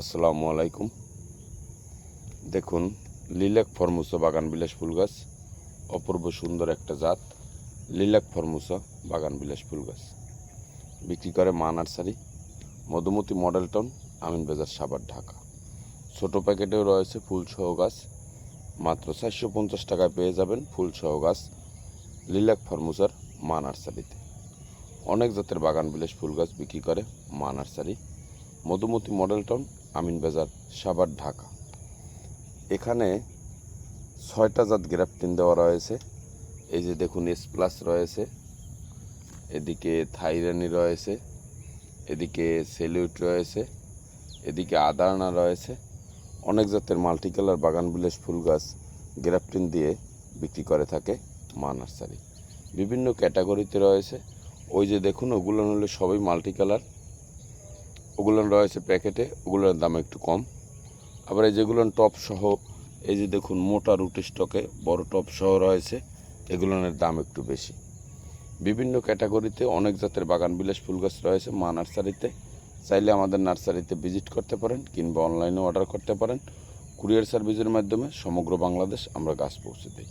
আসসালামু আলাইকুম। দেখুন, লিলাক ফরমুসা বাগান বিলাস ফুল গাছ, অপূর্ব সুন্দর একটা জাত, লিলাক ফরমুসা বাগান বিলাস ফুল গাছ। বিক্রি করে Ma nursery, Madhumati model town, Amin Bazar, Savar, Dhaka. ছোট প্যাকেটেও রয়েছে ফুল সহ গাছ, মাত্র চারশো পঞ্চাশ টাকায় পেয়ে যাবেন ফুল সহ গাছ, লিলাক ফরমুসার মা নার্সারিতে। অনেক জাতের বাগান বিলাস ফুল গাছ বিক্রি করে Ma nursery, Madhumati model town Amin Bazar, Savar, Dhaka. এখানে ছয়টা জাত গ্রাফটিন দেওয়া রয়েছে। এই যে দেখুন এস প্লাস রয়েছে। এদিকে থাইরানি রয়েছে। এদিকে সেলিউট রয়েছে। এদিকে আদারনা রয়েছে। অনেক জাতের মাল্টিকালার বাগান বিলাস ফুল গাছ গ্রাফটিন দিয়ে বিক্রি করে থাকে মা নার্সারি। বিভিন্ন ক্যাটাগরিতে রয়েছে। ওই যে দেখুন, ওগুলো হলো সবই মাল্টি কালার ওগুলো রয়েছে প্যাকেটে, ওগুলোর দাম একটু কম। আবার এই যেগুলো টপ সহ, এই যে দেখুন মোটা রুটি স্টকে বড় টপ সহ রয়েছে, এগুলোর দাম একটু বেশি। বিভিন্ন ক্যাটাগরিতে অনেক জাতের বাগান বিলাস ফুল গাছ রয়েছে, মা নার্সারিতে। চাইলে আমাদের নার্সারিতে ভিজিট করতে পারেন কিংবা অনলাইনে অর্ডার করতে পারেন। কুরিয়ার সার্ভিসের মাধ্যমে সমগ্র বাংলাদেশ আমরা গাছ পৌঁছে দিই।